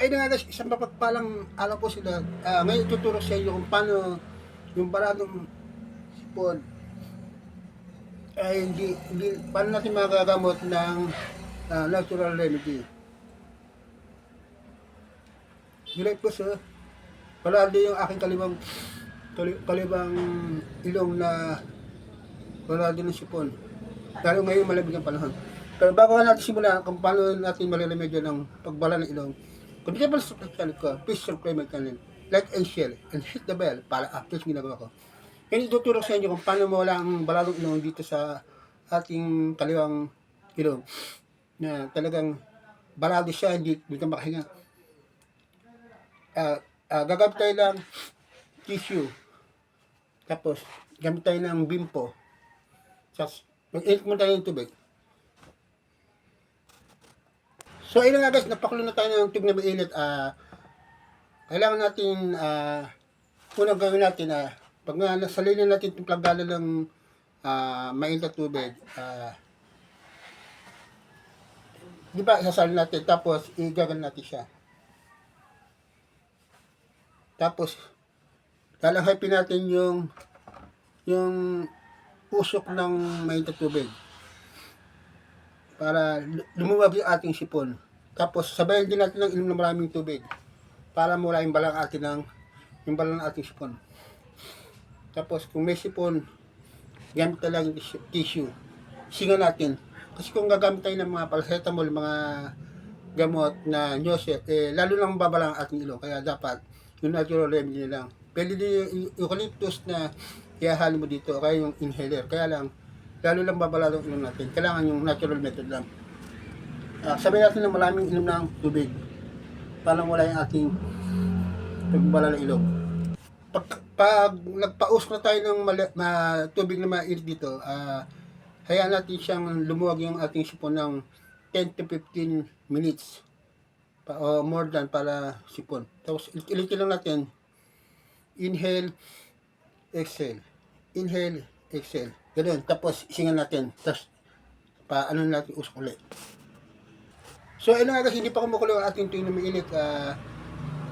Ay na nga guys, isang mapagpalang araw po sila. Ah, ngayon tuturo sa inyo kung paano yung baradong sipon ay hindi, hindi paano natin magagamot ng ah, natural remedy. Gilay po sa balado yung aking kalibang kali- kalibang ilong na balado ng sipon. Lalo ngayon malamig ang panahon. Pero bago natin simulan kung paano natin mariremedyo ng pagbala ng ilong, pa sa channel ko, please subscribe my channel, like and share, and hit the bell para updates ginagawa ko. Yan ituturo sa inyo kung paano mawala ang baladong ilong dito sa ating kaliwang ilong na talagang balado siya, hindi, hindi ka makahinga. Ah, ah, gagamit tayo ng tissue. Tapos, gamit tayo ng bimpo. Tapos, mag-init mo tayo ng tubig. So, ayun nga guys, napakulo na tayo ng tubig na mainit. Ah, kailangan natin, ah, unang gawin natin, ah, pag nga nasalinin natin itong planggana ng ah, mainit na tubig, ah, di ba, isasalin natin, tapos, igagan natin siya. Tapos, lalanghypin natin yung yung usok ng mainit na tubig para lu- lumuwag yung ating sipon. Tapos, sabayan din natin ng inom ng maraming tubig para mula yung balang atin ng yung balang ng ating sipon. Tapos, kung may sipon, gamit na lang tissue-. Singa natin. Kasi kung gagamit tayo ng mga paracetamol, mga gamot na nyose, eh, lalo lang babala ang ating ilong. Kaya dapat, yung natural remedy na lang. Pwede din yung eucalyptus na ihahalo mo dito, kaya yung inhaler. Kaya lang, lalo lang babala ang ilong natin. Kailangan yung natural method lang. Ah, sabi natin na maraming inom ng tubig para wala yung ating pagbala ng ilong. Pag, pag nagpausok na tayo ng mali, ma, tubig na mainit dito, ah, hayaan natin siyang lumuwag yung ating sipon ng 10 to 15 minutes pa, o more than para sipon. Tapos ulitin lang natin, inhale, exhale, inhale, exhale. Ganun. Tapos isingan natin. Tapos pa ano natin usok ulit. So, ano nga kasi hindi pa kumukulo ang ating tuwing na mainit. ah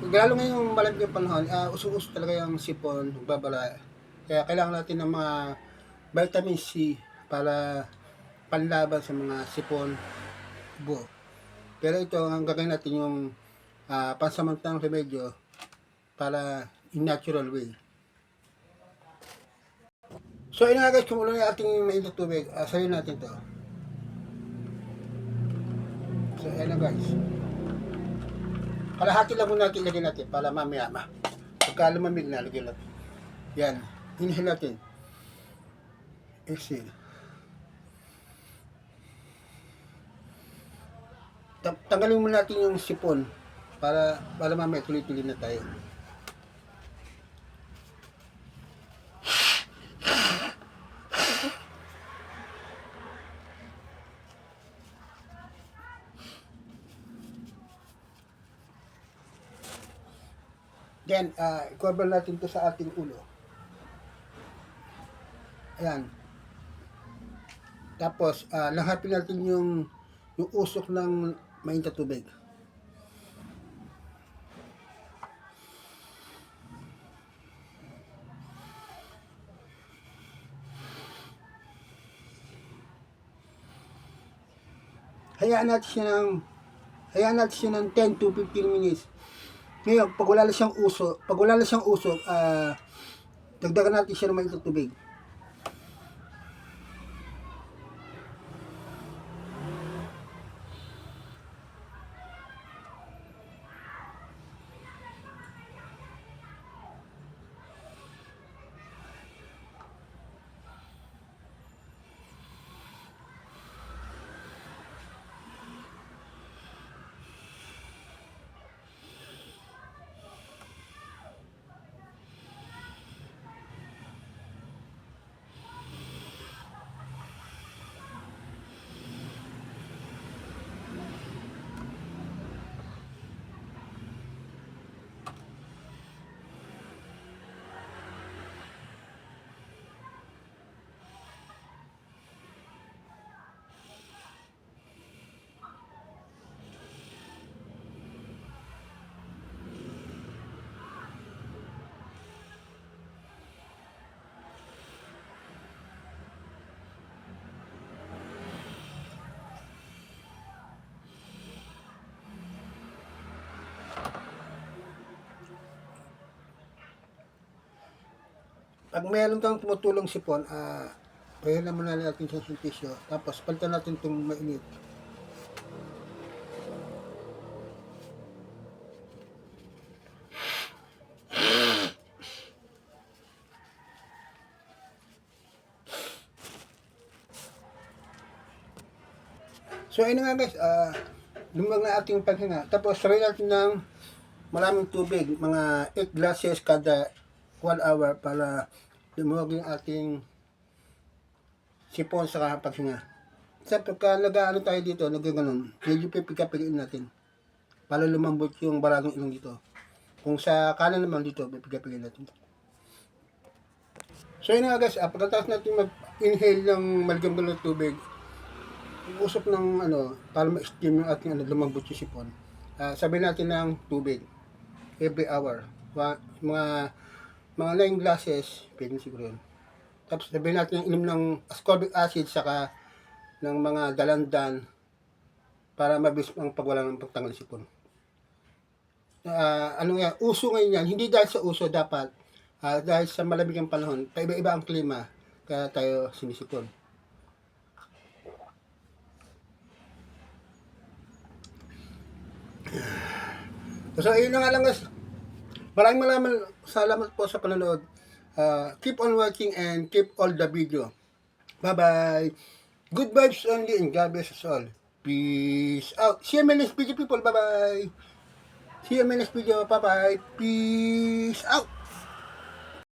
lalo ngayong malamig yung panahon, uh, usok-usok talaga yung sipon, babala. Kaya kailangan natin ng mga vitamin C para panlaban sa mga sipon, buo. Pero ito, ang gagawin natin yung uh, pansamantalang remedyo para in natural way. So, ayun nga guys, kumulo na ating mainit tubig. Uh, sayo natin to. So, ayun na guys. Kalahati lang muna natin ilagay natin para mamaya ma. Pagka lumamig na, lagyan natin. Yan. Inhale natin. Exhale. Ta- tanggalin muna natin yung sipon para para mamaya tuloy-tuloy na tayo. Then, uh, i-cover natin to sa ating ulo. Ayan. Tapos, uh, lahapin natin yung, yung usok ng mainit na tubig. Hayaan natin siya ng hayaan natin siya ng 10 to 15 minutes. Ngayon, pag wala na siyang usok, pag wala na siyang usok, ah, dagdagan natin siya ng mainit tubig. Pag meron kang tumutulong sipon, ah, pahiram muna natin sa sintisyo. Tapos, palitan natin itong mainit. So, ayun na nga guys, ah, lumag na ating paghinga. Tapos, try natin ng maraming tubig, mga 8 glasses kada 1 hour para lumuwag yung ating sipon sa paghinga. Sa pagka nag-ano tayo dito, nagaganon, medyo pipika-pikiin natin para lumambot yung baragong ilong dito. Kung sa kanan naman dito, pipika-pikiin natin. So yun nga guys, uh, pagkatapos natin mag-inhale ng maligam ng tubig, usap ng ano, para ma-steam yung ating ano, lumambot yung sipon. Ah, sabihin natin ng tubig every hour. Mga mga 9 glasses, pwede siguro yun. Tapos sabihin natin inom ng ascorbic acid saka ng mga dalandan para mabilis ang pagwala ng pagtanggal ng sipon. Ah, ano nga, uso ngayon yan, hindi dahil sa uso dapat, ah, dahil sa malamig ang panahon, paiba-iba ang klima, kaya tayo sinisipon. So, ayun na nga lang. Maraming maraming salamat po sa panonood. Uh, keep on watching and keep all the video. Bye-bye. Good vibes only and God bless us all. Peace out. See you in my next video, people. Bye-bye. See you in my next video. Bye-bye. Peace out.